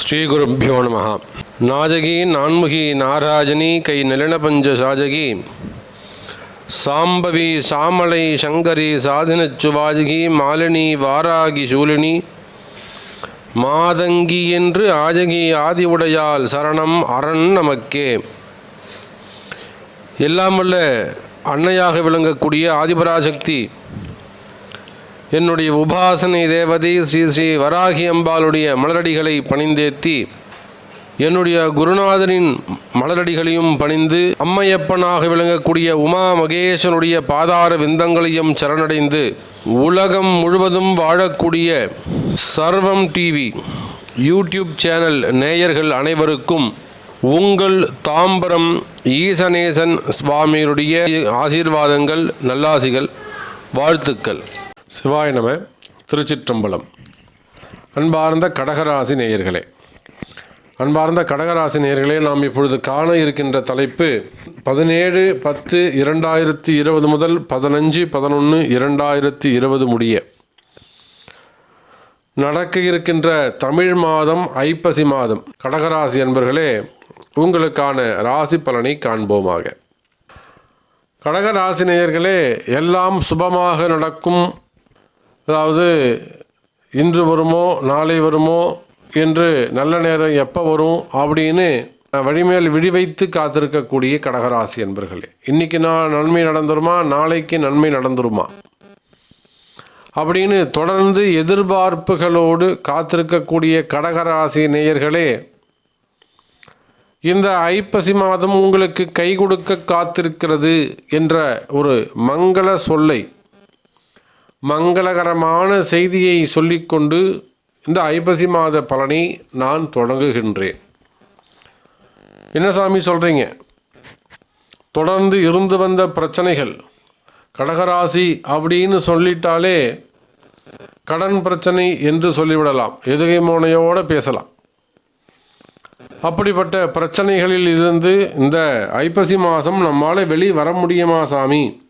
ஸ்ரீ ஸ்ரீகுருப்போ நம. நாஜகி நான்முகி நாராஜனி கை நிலன பஞ்ச சாஜகி. சாம்பவி சாமலை சங்கரி சாதினச்சுவாஜகி மாலினி வாராகி சூலினி. மாதங்கி என்று ஆஜகி ஆதி உடையால் சரணம் அரண் நமக்கே. எல்லாம் வல்ல அன்னையாக விளங்கக்கூடிய ஆதிபராசக்தி என்னுடைய உபாசனை தேவதை ஸ்ரீ ஸ்ரீ வராகி அம்பாளுடைய மலரடிகளை பணிந்தேத்தி என்னுடைய குருநாதனின் மலரடிகளையும் பணிந்து அம்மையப்பனாக விளங்கக்கூடிய உமா மகேசனுடைய பாதார விந்தங்களையும் சரணடைந்து உலகம் முழுவதும் வாழக்கூடிய சர்வம் டிவி யூடியூப் சேனல் நேயர்கள் அனைவருக்கும் உங்கள் தாம்பரம் ஈசனேசன் சுவாமியுடைய ஆசீர்வாதங்கள் நல்லாசிகள் வாழ்த்துக்கள். சிவாய நம திருச்சிற்றம்பலம். அன்பார்ந்த கடகராசி நேயர்களே அன்பார்ந்த கடகராசி நேயர்களே நாம் இப்பொழுது காண இருக்கின்ற தலைப்பு பதினேழு பத்து இரண்டாயிரத்தி இருபது முதல் பதினஞ்சு பதினொன்று இரண்டாயிரத்தி இருபது முடிய. நடக்க இருக்கின்ற தமிழ் மாதம் ஐப்பசி மாதம். கடகராசி என்பர்களே உங்களுக்கான ராசி பலனை காண்போமாக. கடகராசி நேயர்களே எல்லாம் சுபமாக நடக்கும் அதாவது இன்று வருமோ நாளை வருமோ என்று நல்ல நேரம் எப்போ வரும் அப்படின்னு வழிமேல் விழி வைத்து காத்திருக்கக்கூடிய கடகராசி என்பர்களே இன்றைக்கி நான் நன்மை நடந்துருமா நாளைக்கு நன்மை நடந்துருமா? அப்படின்னு தொடர்ந்து எதிர்பார்ப்புகளோடு காத்திருக்கக்கூடிய கடகராசி நேயர்களே இந்த ஐப்பசி மாதம் உங்களுக்கு கை கொடுக்க காத்திருக்கிறது என்ற ஒரு மங்கள சொல்லை மங்களகரமான செய்தியை சொல்லிக்கொண்டு இந்த ஐப்பசி மாத பலனை நான் தொடங்குகின்றேன். என்ன சாமி சொல்கிறீங்க தொடர்ந்து இருந்து வந்த பிரச்சனைகள் கடகராசி அப்படின்னு சொல்லிட்டாலே கடன் பிரச்சனை என்று சொல்லிவிடலாம். எதுகை மோனையோடு பேசலாம். அப்படிப்பட்ட பிரச்சனைகளில் இருந்து இந்த ஐப்பசி மாதம் நம்மால் வெளி வர முடியுமா சாமி?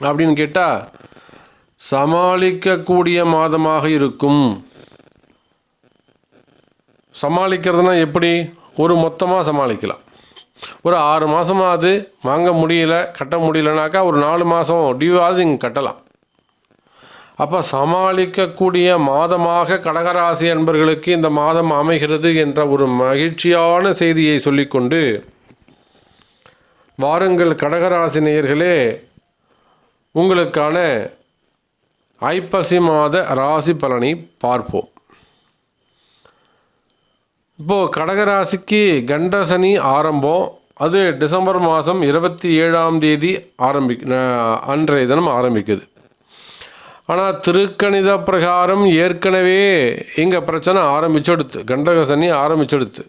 அப்படின்னு கேட்டால் சமாளிக்கக்கூடிய மாதமாக இருக்கும். சமாளிக்கிறதுனா எப்படி? ஒரு மொத்தமாக சமாளிக்கலாம். ஒரு ஆறு மாதமாவது வாங்க முடியல கட்ட முடியலனாக்கா ஒரு நாலு மாதம் டியூவாவது நீங்கள் கட்டலாம். அப்போ சமாளிக்கக்கூடிய மாதமாக கடகராசி அன்பர்களுக்கு இந்த மாதம் அமைகிறது என்ற ஒரு மகிழ்ச்சியான செய்தியை சொல்லிக்கொண்டு வாருங்கள் கடகராசி நேயர்களே உங்களுக்கான ஐப்பசி மாத ராசி பலனை பார்ப்போம். இப்போது கடகராசிக்கு கண்டசனி ஆரம்பம். அது டிசம்பர் மாதம் இருபத்தி ஏழாம் தேதி ஆரம்பி அன்றைய தினம் ஆரம்பிக்குது. ஆனால் திருக்கணித பிரகாரம் ஏற்கனவே எங்கள் பிரச்சனை ஆரம்பிச்செடுத்து கண்டகசனி ஆரம்பிச்செடுத்து.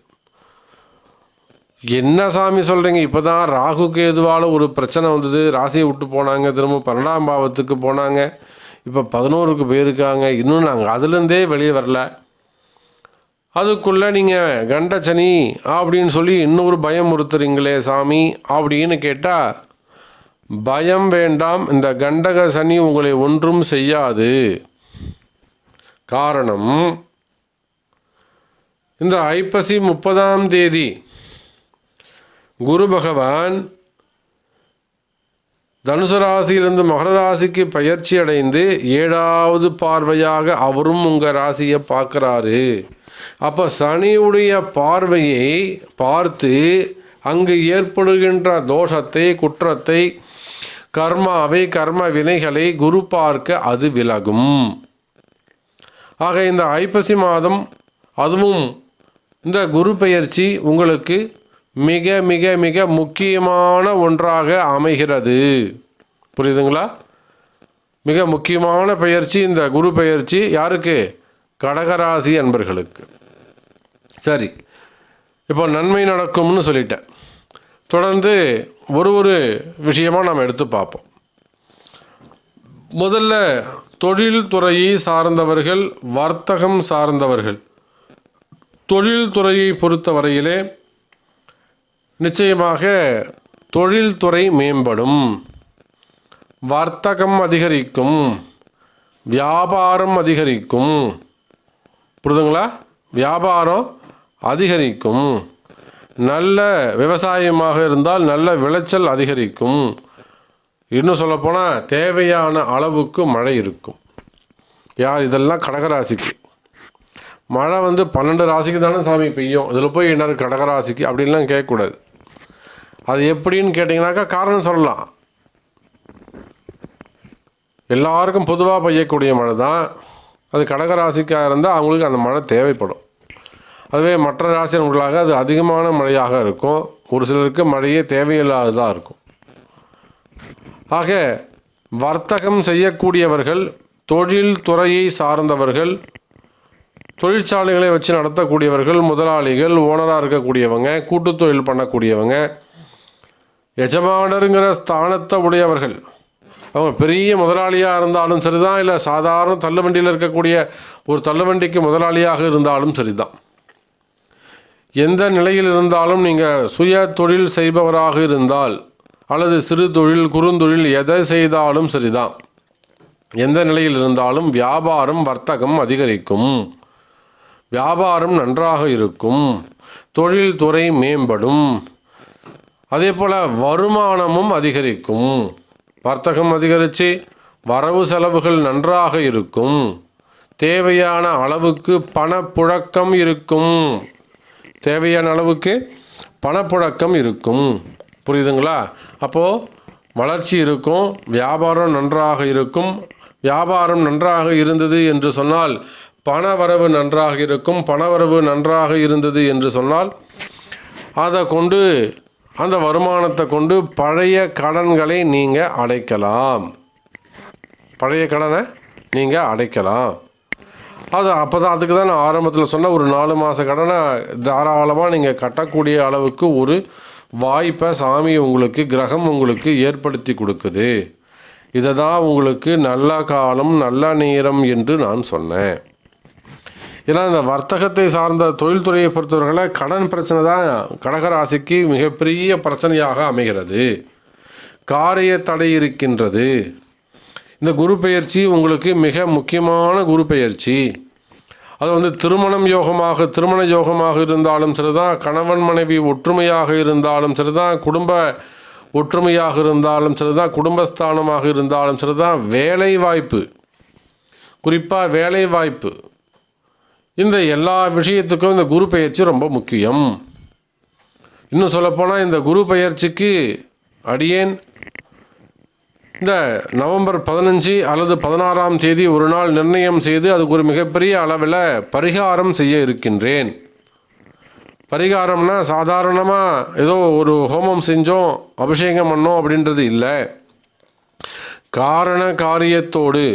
என்ன சாமி சொல்கிறீங்க இப்போ தான் ராகு கேதுவால் ஒரு பிரச்சனை வந்தது. ராசியை விட்டு போனாங்க திரும்ப பன்னெண்டாம் பாவத்துக்கு போனாங்க. இப்போ பதினோருக்கு போயிருக்காங்க. இன்னும் நாங்கள் அதுலேருந்தே வெளியே வரல. அதுக்குள்ளே நீங்கள் கண்டச்சனி அப்படின்னு சொல்லி இன்னொரு பயம் உறுத்துறீங்களே சாமி அப்படின்னு கேட்டால் பயம் வேண்டாம். இந்த கண்டக சனி உங்களை ஒன்றும் செய்யாது. காரணம் இந்த ஐப்பசி முப்பதாம் தேதி குரு பகவான் தனுசு ராசியிலிருந்து மகர ராசிக்கு பயிற்சி அடைந்து ஏழாவது பார்வையாக அவரும் உங்கள் ராசியை பார்க்குறாரு. அப்போ சனியுடைய பார்வையை பார்த்து அங்கு ஏற்படுகின்ற தோஷத்தை குற்றத்தை கர்மாவை கர்ம வினைகளை குரு பார்க்க அது விலகும். ஆக இந்த ஐப்பசி மாதம் அதுவும் இந்த குரு பெயர்ச்சி உங்களுக்கு மிக மிக மிக முக்கியமான ஒன்றாக அமைகிறது. புரியுதுங்களா? மிக முக்கியமான பயிற்சி இந்த குரு பயிற்சி யாருக்கு? கடகராசி அன்பர்களுக்கு. சரி இப்போ நன்மை நடக்கும்னு சொல்லிட்டேன். தொடர்ந்து ஒரு ஒரு விஷயமாக நம்ம எடுத்து பார்ப்போம். முதல்ல தொழில் துறையை சார்ந்தவர்கள் வர்த்தகம் சார்ந்தவர்கள். தொழில் துறையை பொறுத்த வரையிலே நிச்சயமாக தொழில்துறை மேம்படும். வர்த்தகம் அதிகரிக்கும். வியாபாரம் அதிகரிக்கும். புரிதுங்களா? வியாபாரம் அதிகரிக்கும். நல்ல விவசாயமாக இருந்தால் நல்ல விளைச்சல் அதிகரிக்கும். இன்னும் சொல்லப்போனால் தேவையான அளவுக்கு மழை இருக்கும். யார் இதெல்லாம் கடகராசிக்கு? மழை வந்து பன்னெண்டு ராசிக்கு தானே சாமி பெய்யும். இதில் போய் என்ன கடகராசிக்கு? அப்படின்லாம் கேட்கக்கூடாது. அது எப்படின்னு கேட்டிங்கனாக்கா காரணம் சொல்லலாம். எல்லாருக்கும் பொதுவாக பெய்யக்கூடிய மழை தான் அது கடகராசிக்காக இருந்தால் அவங்களுக்கு அந்த மழை தேவைப்படும். அதுவே மற்ற ராசினர்களாக அது அதிகமான மழையாக இருக்கும். ஒரு சிலருக்கு மழையே தேவையில்லாததாக இருக்கும். ஆக வர்த்தகம் செய்யக்கூடியவர்கள் தொழில் துறையை சார்ந்தவர்கள் தொழிற்சாலைகளை வச்சு நடத்தக்கூடியவர்கள் முதலாளிகள் ஓனராக இருக்கக்கூடியவங்க கூட்டுத்தொழில் பண்ணக்கூடியவங்க எஜமானருங்கிற ஸ்தானத்தை உடையவர்கள். அவங்க பெரிய முதலாளியாக இருந்தாலும் சரிதான் இல்லை சாதாரண தள்ளுவண்டியில் இருக்கக்கூடிய ஒரு தள்ளுவண்டிக்கு முதலாளியாக இருந்தாலும் சரிதான். எந்த நிலையில் இருந்தாலும் நீங்கள் சுய தொழில் செய்பவராக இருந்தால் அல்லது சிறு தொழில் குறுந்தொழில் எதை செய்தாலும் சரிதான். எந்த நிலையில் இருந்தாலும் வியாபாரம் வர்த்தகம் அதிகரிக்கும். வியாபாரம் நன்றாக இருக்கும். தொழில்துறை மேம்படும். அதே போல் வருமானமும் அதிகரிக்கும். வர்த்தகம் அதிகரித்து வரவு செலவுகள் நன்றாக இருக்கும். தேவையான அளவுக்கு பணப்புழக்கம் இருக்கும். தேவையான அளவுக்கு பணப்புழக்கம் இருக்கும். புரியுதுங்களா? அப்போது வளர்ச்சி இருக்கும் வியாபாரம் நன்றாக இருக்கும். வியாபாரம் நன்றாக இருந்தது என்று சொன்னால் பணவரவு நன்றாக இருக்கும். பணவரவு நன்றாக இருந்தது என்று சொன்னால் அதை கொண்டு அந்த வருமானத்தை கொண்டு பழைய கடன்களை நீங்கள் அடைக்கலாம். பழைய கடனை நீங்கள் அடைக்கலாம். அது அப்போ தான் அதுக்கு தான் நான் ஆரம்பத்தில் சொன்ன ஒரு நாலு மாத கடனை தாராளமாக நீங்கள் கட்டக்கூடிய அளவுக்கு ஒரு வாய்ப்பை சாமி உங்களுக்கு கிரகம் உங்களுக்கு ஏற்படுத்தி கொடுக்குது. இதை தான் உங்களுக்கு நல்ல காலம் நல்ல நேரம் என்று நான் சொன்னேன். ஏன்னா இந்த வர்த்தகத்தை சார்ந்த தொழில்துறையை பொறுத்தவர்களை கடன் பிரச்சனை தான் கடகராசிக்கு மிகப்பெரிய பிரச்சனையாக அமைகிறது. காரிய தடை இருக்கின்றது. இந்த குரு பெயர்ச்சி உங்களுக்கு மிக முக்கியமான குரு பெயர்ச்சி. அது வந்து திருமணம் யோகமாக திருமண யோகமாக இருந்தாலும் சரிதான் கணவன் மனைவி ஒற்றுமையாக இருந்தாலும் சரிதான் குடும்ப ஒற்றுமையாக இருந்தாலும் சரிதான் குடும்பஸ்தானமாக இருந்தாலும் சரிதான் வேலை வாய்ப்பு குறிப்பாக வேலை வாய்ப்பு இந்த எல்லா விஷயத்துக்கும் இந்த குரு பெயர்ச்சி ரொம்ப முக்கியம். இன்னும் சொல்லப்போனால் இந்த குரு பெயர்ச்சிக்கு அடியேன் இந்த நவம்பர் பதினஞ்சு அல்லது பதினாறாம் தேதி ஒரு நாள் நிர்ணயம் செய்து அதுக்கு ஒரு மிகப்பெரிய அளவில் பரிகாரம் செய்ய இருக்கின்றேன். பரிகாரம்னா சாதாரணமாக ஏதோ ஒரு ஹோமம் செஞ்சோம் அபிஷேகம் பண்ணோம் அப்படின்றது இல்லை. காரண காரியத்தோடு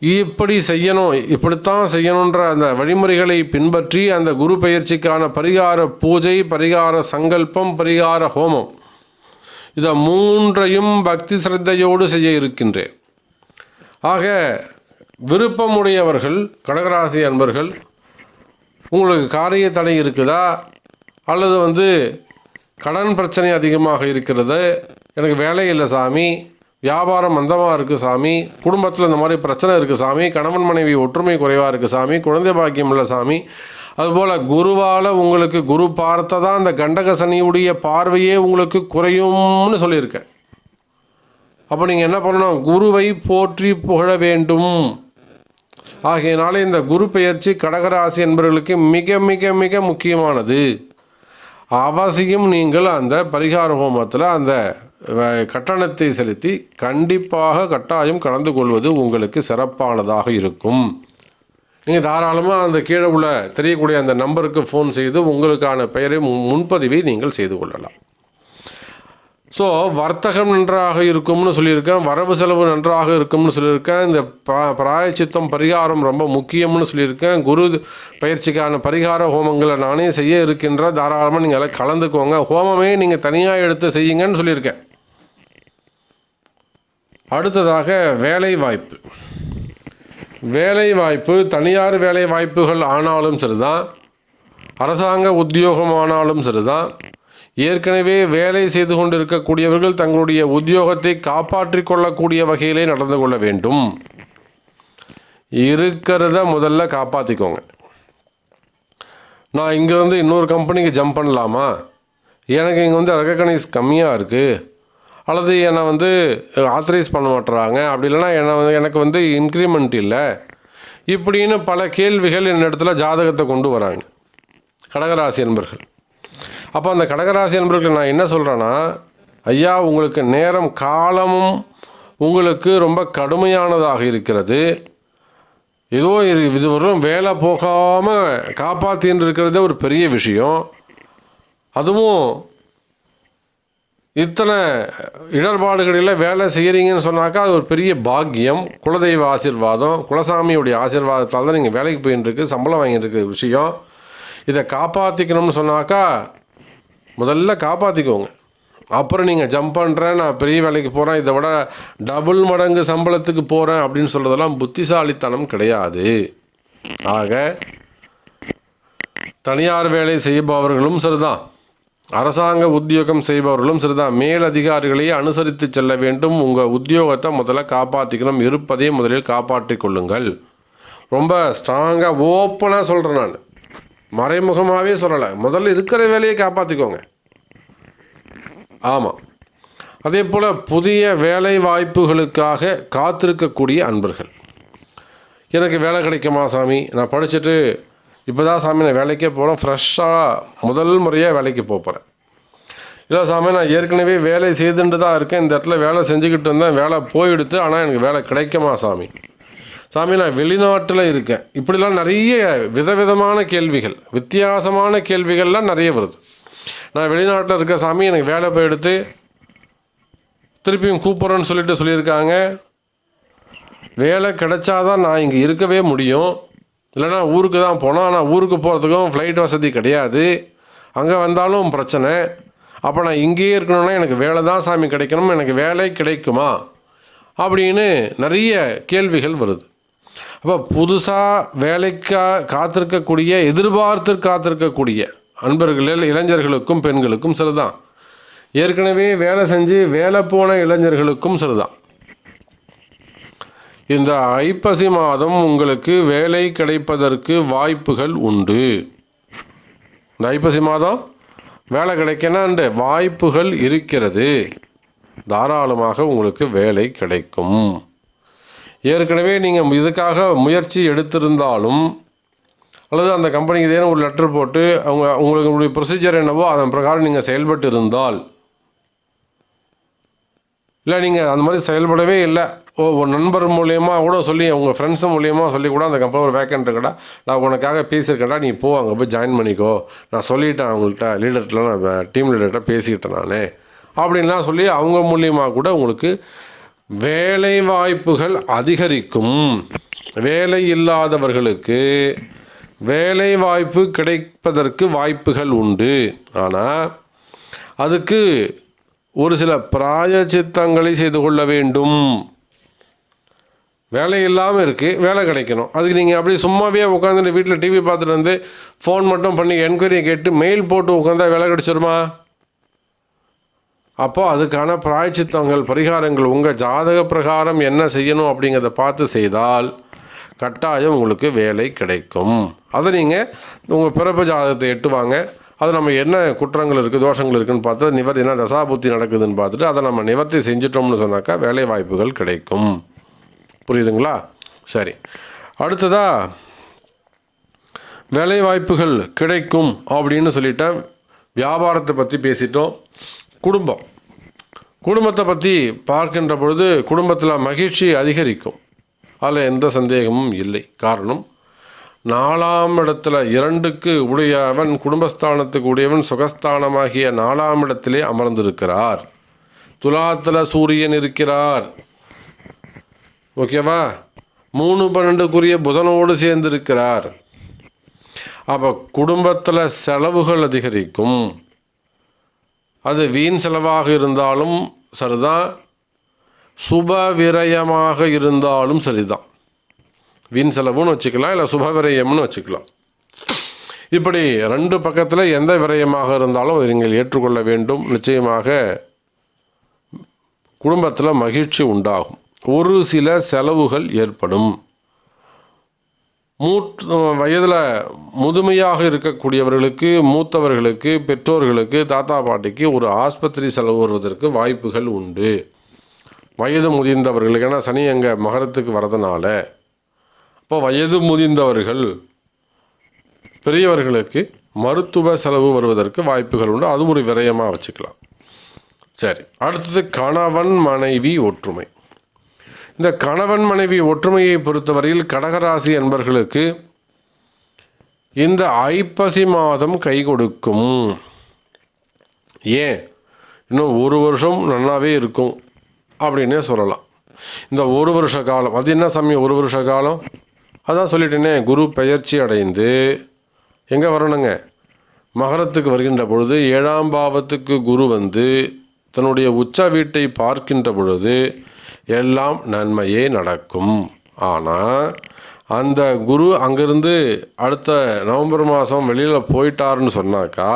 இப்படி செய்யணும் இப்படித்தான் செய்யணுன்ற அந்த வழிமுறைகளை பின்பற்றி அந்த குரு பயிற்சிக்கான பரிகார பூஜை பரிகார சங்கல்பம் பரிகார ஹோமம். இதை மூன்றையும் பக்தி சிரத்தையோடு செய்ய இருக்கின்றேன். ஆக விருப்பமுடையவர்கள் கடகராசி அன்பர்கள் உங்களுக்கு காரிய தடை இருக்குதா? அல்லது வந்து கடன் பிரச்சனை அதிகமாக இருக்கிறது? எனக்கு வேலை இல்லை சாமி. வியாபாரம் மந்தமாக இருக்குது சாமி. குடும்பத்தில் இந்த மாதிரி பிரச்சனை இருக்குது சாமி. கணவன் மனைவி ஒற்றுமை குறைவாக இருக்குது சாமி. குழந்தை பாக்கியம் இல்லை சாமி. அதுபோல் குருவால் உங்களுக்கு குரு பார்த்ததான் அந்த கண்டக சனியுடைய பார்வையே உங்களுக்கு குறையும்னு சொல்லியிருக்கேன். அப்போ நீங்கள் என்ன பண்ணணும்? குருவை போற்றி புகழ வேண்டும். ஆகையினால இந்த குரு பெயர்ச்சி கடகராசி என்பவர்களுக்கு மிக மிக மிக முக்கியமானது. அவசியம் நீங்கள் அந்த பரிகார ஹோமத்தில் அந்த கட்டணத்தை செலுத்தி கண்டிப்பாக கட்டாயம் கலந்து கொள்வது உங்களுக்கு சிறப்பானதாக இருக்கும். நீங்கள் தாராளமாக அந்த கீழே உள்ள தெரியக்கூடிய அந்த நம்பருக்கு ஃபோன் செய்து உங்களுக்கான பெயரை முன்பதிவை நீங்கள் செய்து கொள்ளலாம். ஸோ வர்த்தகம் நன்றாக இருக்கும்னு சொல்லியிருக்கேன். வரவு செலவு நன்றாக இருக்கும்னு சொல்லியிருக்கேன். இந்த ப- பிராயச்சித்தம் பரிகாரம் ரொம்ப முக்கியம்னு சொல்லியிருக்கேன். குரு பயிற்சிக்கான பரிகார ஹோமங்களை நானே செய்ய இருக்கின்ற தாராளமாக நீங்கள் எல்லாம் கலந்துக்கோங்க. ஹோமமே நீங்கள் தனியாக எடுத்து செய்யுங்கன்னு சொல்லியிருக்கேன். அடுத்ததாக வேலை வாய்ப்பு வேலை வாய்ப்பு தனியார் வேலை வாய்ப்புகள் ஆனாலும் சரிதான். அரசாங்க உத்தியோகம் ஆனாலும் சரிதான். ஏற்கனவே வேலை செய்து கொண்டிருக்கக்கூடியவர்கள் தங்களுடைய உத்தியோகத்தை காப்பாற்றி கொள்ளக்கூடிய வகையிலே நடந்து கொள்ள வேண்டும். இருக்கிறத முதல்ல காப்பாற்றிக்கோங்க நான் இங்கேருந்து இன்னொரு கம்பெனிக்கு ஜம்ப் பண்ணலாமா? எனக்கு இங்கே வந்து ரெக்கக்னைஸ் கம்மியாக இருக்குது அல்லது என்னை வந்து ஆத்தரைஸ் பண்ண மாட்டுறாங்க அப்படி இல்லைன்னா என்னை வந்து எனக்கு வந்து இன்க்ரிமெண்ட் இல்லை. இப்படின்னு பல கேள்விகள் என்னிடத்துல ஜாதகத்தை கொண்டு வராங்க. கடகராசி என்பர்கள் அப்போ அந்த கடகராசி நண்பர்கள் நான் என்ன சொல்கிறேன்னா ஐயா உங்களுக்கு நேரம் காலமும் உங்களுக்கு ரொம்ப கடுமையானதாக இருக்கிறது. ஏதோ இரு இது வரும் வேலை போகாமல் காப்பாற்றின்னு இருக்கிறதே ஒரு பெரிய விஷயம். அதுவும் இத்தனை இடர்பாடுகளில் வேலை செய்கிறீங்கன்னு சொன்னாக்கா அது ஒரு பெரிய பாக்கியம். குலதெய்வ ஆசீர்வாதம். குலசாமியுடைய ஆசீர்வாதத்தால் தான் நீங்கள் வேலைக்கு போயின்னு இருக்கு சம்பளம் வாங்கிட்டு இருக்க விஷயம். இதை காப்பாற்றிக்கணும்னு சொன்னாக்கா முதல்ல காப்பாற்றிக்கோங்க அப்புறம் நீங்கள் ஜம்ப் பண்ணுறேன் நான் பெரிய வேலைக்கு போகிறேன் இதை விட டபுள் மடங்கு சம்பளத்துக்கு போகிறேன் அப்படின்னு சொல்கிறதெல்லாம் புத்திசாலித்தனம் கிடையாது. ஆக தனியார் வேலை செய்பவர்களும் சரிதான். அரசாங்க உத்தியோகம் செய்பவர்களும் சரிதான் மேலதிகாரிகளையே அனுசரித்து செல்ல வேண்டும். உங்கள் உத்தியோகத்தை முதல்ல காப்பாற்றிக்கணும் இருப்பதை முதலில் காப்பாற்றிக் கொள்ளுங்கள். ரொம்ப ஸ்ட்ராங்காக ஓப்பனாக சொல்கிறேன் நான். மறைமுகமாகவே சொல்லலை. முதல்ல இருக்கிற வேலையை காப்பாற்றிக்கோங்க ஆமாம் அதே போல் புதிய வேலை வாய்ப்புகளுக்காக காத்திருக்கக்கூடிய அன்பர்கள். எனக்கு வேலை கிடைக்குமா சாமி? நான் படிச்சுட்டு இப்போ தான் சாமி நான் வேலைக்கே போகிறேன் ஃப்ரெஷ்ஷாக முதல் முறையாக வேலைக்கு போக போகிறேன் இல்லை சாமி நான் ஏற்கனவே வேலை செய்துட்டு தான் இருக்கேன். இந்த இடத்துல வேலை செஞ்சுக்கிட்டு இருந்தேன். வேலை போயிடுத்து ஆனால் எனக்கு வேலை கிடைக்குமா சாமி? சாமி நான் வெளிநாட்டில் இருக்கேன். இப்படிலாம் நிறைய விதவிதமான கேள்விகள் வித்தியாசமான கேள்விகள்லாம் நிறைய வருது. நான் வெளிநாட்டில் இருக்க சாமி எனக்கு வேலை போயிடுத்து திருப்பியும் கூப்பிட்றேன்னு சொல்லிட்டு சொல்லியிருக்காங்க. வேலை கிடைச்சாதான் நான் இங்கே இருக்கவே முடியும். இல்லைனா ஊருக்கு தான் போனோம் ஆனால் ஊருக்கு போகிறதுக்கும் ஃப்ளைட் வசதி கிடையாது. அங்கே வந்தாலும் பிரச்சனை. அப்போ நான் இங்கேயே இருக்கணும்னா எனக்கு வேலை தான் சாமி கிடைக்கணும். எனக்கு வேலை கிடைக்குமா? அப்படின்னு நிறைய கேள்விகள் வருது. அப்போ புதுசாக வேலைக்கா காத்திருக்கக்கூடிய எதிர்பார்த்து காத்திருக்கக்கூடிய அன்பர்களில் இளைஞர்களுக்கும் பெண்களுக்கும் சரிதான் ஏற்கனவே வேலை செஞ்சு வேலை போன இளைஞர்களுக்கும் சரிதான் இந்த ஐப்பசி மாதம் உங்களுக்கு வேலை கிடைப்பதற்கு வாய்ப்புகள் உண்டு. இந்த ஐப்பசி மாதம் வேலை கிடைக்கணுன்ற வாய்ப்புகள் இருக்கிறது. தாராளமாக உங்களுக்கு வேலை கிடைக்கும். ஏற்கனவே நீங்கள் இதுக்காக முயற்சி எடுத்திருந்தாலும் அல்லது அந்த கம்பெனிக்கு ஏதேனும் ஒரு லெட்டர் போட்டு அவங்க உங்களுக்கு ப்ரொசீஜர் என்னவோ அதன் பிரகாரம் நீங்கள் செயல்பட்டு இருந்தால் இல்லை நீங்கள் அந்த மாதிரி செயல்படவே இல்லை. ஒரு நண்பர் மூலியமாக கூட சொல்லி உங்கள் ஃப்ரெண்ட்ஸ் மூலியமாக சொல்லி கூட அந்த கம்பெனி ஒரு வேக்கண்ட் இருக்கடா. நான் உனக்காக பேசியிருக்கேன்டா நீ போ அங்கே போய் ஜாயின் பண்ணிக்கோ. நான் சொல்லிட்டேன் அவங்கள்ட்ட லீடர்கிட்ட நான் டீம் லீடர்கிட்ட பேசிக்கிட்டேன் நான். அப்படின்லாம் சொல்லி அவங்க மூலியமாக கூட உங்களுக்கு வேலை வாய்ப்புகள் அதிகரிக்கும். வேலை இல்லாதவர்களுக்கு வேலை வாய்ப்பு கிடைப்பதற்கு வாய்ப்புகள் உண்டு. ஆனால் அதுக்கு ஒரு சில பிராயச்சித்தங்களை செய்து கொள்ள வேண்டும். வேலை இல்லாமல் இருக்குது வேலை கிடைக்கணும். அதுக்கு நீங்கள் அப்படி சும்மாவே உட்காந்துட்டு வீட்டில் டிவி பார்த்துட்டு வந்து ஃபோன் மட்டும் பண்ணி என்கொயரி கேட்டு மெயில் போட்டு உட்காந்தா வேலை கிடைச்சிருமா? அப்போ அதுக்கான பிராயச்சித்தங்கள் பரிகாரங்கள் உங்கள் ஜாதக பிரகாரம் என்ன செய்யணும் அப்படிங்கிறத பார்த்து செய்தால் கட்டாயம் உங்களுக்கு வேலை கிடைக்கும். அதை நீங்கள் உங்கள் பிறப்பு ஜாதகத்தை எட்டுவாங்க. அது நம்ம என்ன குற்றங்கள் இருக்குது தோஷங்கள் இருக்குதுன்னு பார்த்து நிவர்த்தி என்ன தசாபுத்தி நடக்குதுன்னு பார்த்துட்டு அதை நம்ம நிவர்த்தி செஞ்சிட்டோம்னு சொன்னாக்கா வேலை வாய்ப்புகள் கிடைக்கும். புரியுதுங்களா? சரி. அடுத்ததாக வேலைவாய்ப்புகள் கிடைக்கும் அப்படின்னு சொல்லிட்டேன். வியாபாரத்தை பற்றி பேசிட்டோம். குடும்பம். குடும்பத்தை பற்றி பார்க்கின்ற பொழுது குடும்பத்தில் மகிழ்ச்சி அதிகரிக்கும். அதில் எந்த சந்தேகமும் இல்லை. காரணம் நாலாம் இடத்துல இரண்டுக்கு உடையவன் குடும்பஸ்தானத்துக்கு உடையவன் சுகஸ்தானமாகிய நாலாம் இடத்திலே அமர்ந்திருக்கிறார். துலாத்தில் சூரியன் இருக்கிறார். ஓகேவா? மூணு பன்னெண்டுக்குரிய புதனோடு சேர்ந்திருக்கிறார். அப்போ குடும்பத்தில் செலவுகள் அதிகரிக்கும். அது வீண் செலவாக இருந்தாலும் சரிதான். சுப விரயமாக இருந்தாலும் சரிதான். வீண் செலவுன்னு வச்சுக்கலாம் இல்லை சுப விரயம்னு வச்சுக்கலாம். இப்படி ரெண்டு பக்கத்தில் எந்த விரயமாக இருந்தாலும் அதை நீங்கள் ஏற்றுக்கொள்ள வேண்டும். நிச்சயமாக குடும்பத்தில் மகிழ்ச்சி உண்டாகும். ஒரு சில செலவுகள் ஏற்படும். மூட் வயதில் முதுமையாக இருக்கக்கூடியவர்களுக்கு மூத்தவர்களுக்கு பெற்றோர்களுக்கு தாத்தா பாட்டிக்கு ஒரு ஆஸ்பத்திரி செலவு வருவதற்கு வாய்ப்புகள் உண்டு. வயது முதிர்ந்தவர்களுக்கு ஏன்னா சனி அங்கே மகரத்துக்கு வரதுனால. அப்போ வயது முதிர்ந்தவர்கள் பெரியவர்களுக்கு மருத்துவ செலவு வருவதற்கு வாய்ப்புகள் உண்டு. அது ஒரு விரயமாக வச்சுக்கலாம். சரி அடுத்தது கணவன் மனைவி ஒற்றுமை. இந்த கணவன் மனைவி ஒற்றுமையை பொறுத்தவரையில் கடகராசி என்பர்களுக்கு இந்த ஐப்பசி மாதம் கை கொடுக்கும். ஏன்? இன்னும் ஒரு வருஷம் நல்லாவே இருக்கும் அப்படின்னே சொல்லலாம். இந்த ஒரு வருஷ காலம் அது என்ன சமயம் ஒரு வருஷ காலம்? அதான் சொல்லிட்டேனே குரு பெயர்ச்சி அடைந்து எங்கே வரணுங்க? மகரத்துக்கு வருகின்ற பொழுது ஏழாம் பாவத்துக்கு குரு வந்து தன்னுடைய உச்ச வீட்டை பார்க்கின்ற பொழுது எல்லாம் நன்மையே நடக்கும். ஆனால் அந்த குரு அங்கேருந்து அடுத்த நவம்பர் மாதம் வெளியில் போயிட்டாருன்னு சொன்னாக்கா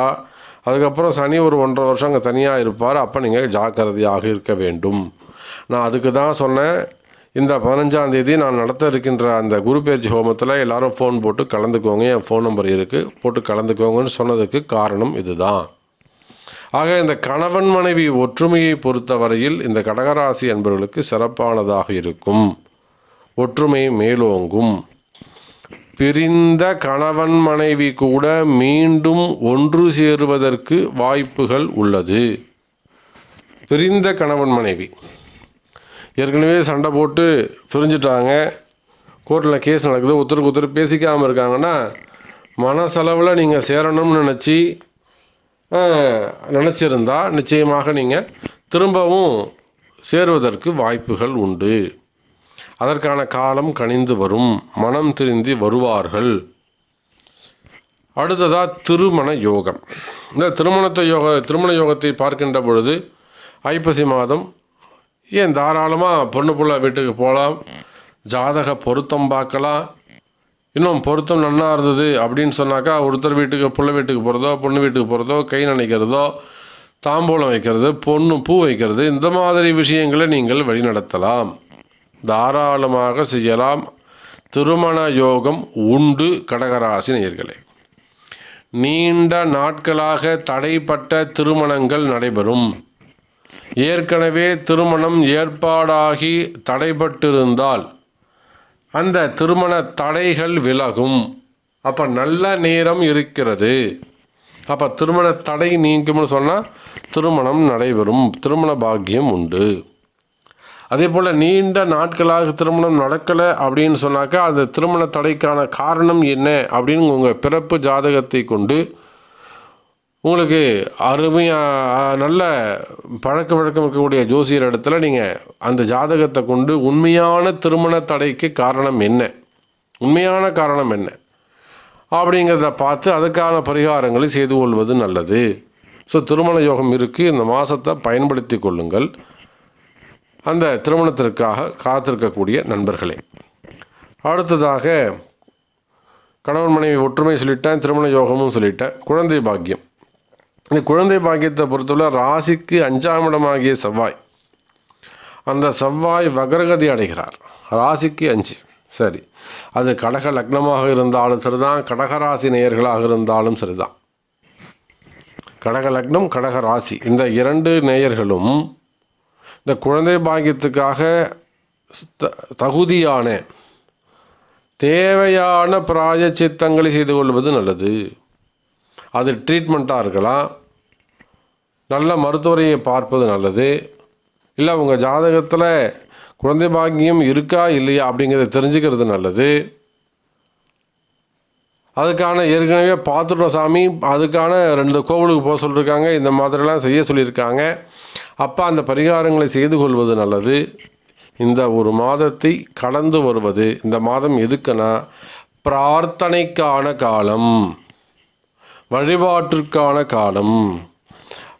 அதுக்கப்புறம் சனி ஒரு ஒன்றரை வருஷம் அங்கே தனியாக இருப்பார். அப்போ நீங்கள் ஜாக்கிரதையாக இருக்க வேண்டும். நான் அதுக்கு தான் சொன்னேன். இந்த பதினஞ்சாம் தேதி நான் நடத்த இருக்கின்ற அந்த குரு பயிற்சி ஹோமத்தில் எல்லாரும் ஃபோன் போட்டு கலந்துக்கோங்க. என் ஃபோன் நம்பர் இருக்குது போட்டு கலந்துக்கோங்கன்னு சொன்னதுக்கு காரணம் இதுதான். ஆக இந்த கணவன் மனைவி ஒற்றுமையை பொறுத்தவரையில் இந்த கடகராசி என்பவர்களுக்கு சிறப்பானதாக இருக்கும். ஒற்றுமை மேலோங்கும். பிரிந்த கணவன் மனைவி கூட மீண்டும் ஒன்று சேருவதற்கு வாய்ப்புகள் உள்ளது. பிரிந்த கணவன் மனைவி. ஏற்கனவே சண்டை போட்டு பிரிஞ்சுட்டாங்க. கோர்ட்டில் கேஸ் நடக்குது. ஒருத்தருக்கு ஒருத்தர் பேசிக்காமல் இருக்காங்கன்னா மனசளவில் நீங்கள் சேரணும்னு நினச்சி நினச்சிருந்தா நிச்சயமாக நீங்கள் திரும்பவும் சேருவதற்கு வாய்ப்புகள் உண்டு. அதற்கான காலம் கனிந்து வரும். மனம் திருந்தி வருவார்கள். அடுத்ததாக திருமண யோகம். இந்த திருமணத்தை யோக திருமண யோகத்தை பார்க்கின்ற பொழுது ஐப்பசி மாதம் ஏன் தாராளமாக பொண்ணு பிள்ளை வீட்டுக்கு போகலாம் ஜாதக பொருத்தம் பார்க்கலாம் இன்னும் பொருத்தம் நன்னா இருந்தது அப்படின்னு சொன்னாக்கா ஒருத்தர் வீட்டுக்கு பிள்ளை வீட்டுக்கு போகிறதோ பொண்ணு வீட்டுக்கு போகிறதோ கை நினைக்கிறதோ தாம்பூலம் வைக்கிறது பொண்ணு பூ வைக்கிறது இந்த மாதிரி விஷயங்களை நீங்கள் வழிநடத்தலாம். தாராளமாக செய்யலாம். திருமண யோகம் உண்டு கடகராசி நேயர்களே. நீண்ட நாட்களாக தடைப்பட்ட திருமணங்கள் நடைபெறும். ஏற்கனவே திருமணம் ஏற்பாடாகி தடைபட்டிருந்தால் அந்த திருமண தடைகள் விலகும். அப்போ நல்ல நேரம் இருக்கிறது. அப்போ திருமண தடை நீங்கும்னு சொன்னால் திருமணம் நடைபெறும். திருமண பாக்கியம் உண்டு. அதே போல் நீண்ட நாட்களாக திருமணம் நடக்கலை அப்படின்னு சொன்னாக்கா அந்த திருமண தடைக்கான காரணம் என்ன அப்படின்னு உங்கள் பிறப்பு ஜாதகத்தை கொண்டு உங்களுக்கு அருமையாக நல்ல பழக்க வழக்கம் இருக்கக்கூடிய ஜோசியர் இடத்துல நீங்கள் அந்த ஜாதகத்தை கொண்டு உண்மையான திருமண தடைக்கு காரணம் என்ன? உண்மையான காரணம் என்ன? அப்படிங்கிறத பார்த்து அதுக்கான பரிகாரங்களை செய்து கொள்வது நல்லது. ஸோ திருமண யோகம் இருக்குது இந்த மாதத்தை பயன்படுத்தி கொள்ளுங்கள். அந்த திருமணத்திற்காக காத்திருக்கக்கூடிய நண்பர்களே. அடுத்ததாக கணவன் மனைவி ஒற்றுமை சொல்லிட்டேன் திருமண யோகமும் சொல்லிட்டேன். குழந்தை பாக்கியம். இந்த குழந்தை பாக்கியத்தை பொறுத்தவரை ராசிக்கு அஞ்சாம் இடமாகிய செவ்வாய். அந்த செவ்வாய் வக்ரகதி அடைகிறார். ராசிக்கு அஞ்சு. சரி. அது கடக லக்னமாக இருந்தாலும் சரிதான். கடகராசி நேயர்களாக இருந்தாலும் சரிதான். கடக லக்னம் கடக ராசி. இந்த இரண்டு நேயர்களும் இந்த குழந்தை பாக்கியத்துக்காக த- தகுதியான தேவையான பிராயச்சித்தங்களை செய்து கொள்வது நல்லது. அது ட்ரீட்மெண்ட்டாக இருக்கலாம். நல்ல மருத்துவரையை பார்ப்பது நல்லது. இல்லை உங்கள் ஜாதகத்தில் குழந்தை பாக்கியம் இருக்கா இல்லையா அப்படிங்கிறத தெரிஞ்சுக்கிறது நல்லது. அதுக்கான ஏற்கனவே பார்த்துட்டோம் சாமி. அதுக்கான ரெண்டு கோவிலுக்கு போக சொல்லியிருக்காங்க. இந்த மாதிரிலாம் செய்ய சொல்லியிருக்காங்க. அப்போ அந்த பரிகாரங்களை செய்து கொள்வது நல்லது. இந்த ஒரு மாதத்தை கடந்து வருவது இந்த மாதம் எதுக்குன்னா பிரார்த்தனைக்கான காலம். வழிபாட்டிற்கான காலம்.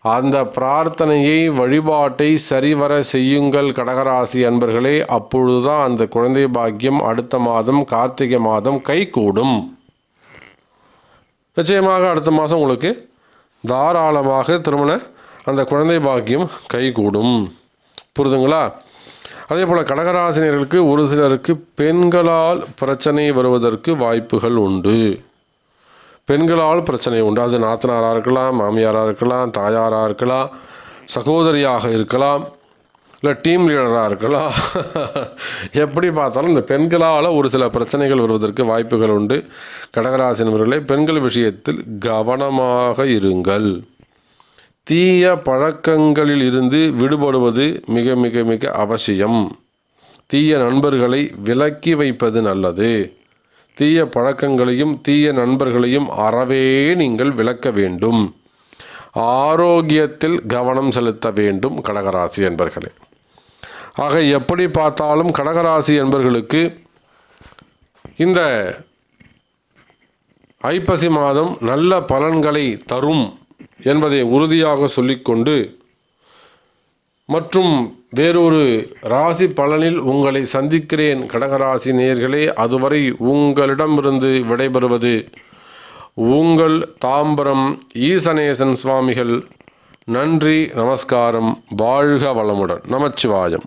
அந்த பிரார்த்தனையை வழிபாட்டை சரிவர செய்யுங்கள் கடகராசி அன்பர்களே. அப்பொழுதுதான் அந்த குழந்தை பாக்கியம் அடுத்த மாதம் கார்த்திகை மாதம் கைகூடும். நிச்சயமாக அடுத்த மாதம் உங்களுக்கு தாராளமாக திருமண அந்த குழந்தை பாக்கியம் கைகூடும். புரிதுங்களா? அதே போல் கடகராசினியர்களுக்கு ஒரு சிலருக்கு பெண்களால் பிரச்சனை வருவதற்கு வாய்ப்புகள் உண்டு. பெண்களால் பிரச்சனை உண்டு. அது நாத்தனாராக இருக்கலாம் மாமியாராக இருக்கலாம் தாயாராக இருக்கலாம் சகோதரியாக இருக்கலாம் இல்லை டீம் லீடராக இருக்கலாம். எப்படி பார்த்தாலும் இந்த பெண்களால் ஒரு சில பிரச்சனைகள் வருவதற்கு வாய்ப்புகள் உண்டு. கடகராசினவர்களே பெண்கள் விஷயத்தில் கவனமாக இருங்கள். தீய பழக்கங்களில் இருந்து விடுபடுவது மிக மிக மிக அவசியம். தீய நண்பர்களை விலக்கி வைப்பது நல்லது. தீய பழக்கங்களையும் தீய நண்பர்களையும் அறவே நீங்கள் விளக்க வேண்டும். ஆரோக்கியத்தில் கவனம் செலுத்த வேண்டும் கடகராசி என்பர்களே. ஆக எப்படி பார்த்தாலும் கடகராசி என்பர்களுக்கு இந்த ஐப்பசி மாதம் நல்ல பலன்களை தரும் என்பதை உறுதியாக சொல்லிக்கொண்டு மற்றும் வேறொரு ராசி பலனில் உங்களை சந்திக்கிறேன். கடகராசி நேர்களே அதுவரை உங்களிடமிருந்து விடைபெறுவது உங்கள் தாம்பரம் ஈசனேசன் சுவாமிகள். நன்றி நமஸ்காரம் வாழ்க வளமுடன். நமச்சிவாயம்.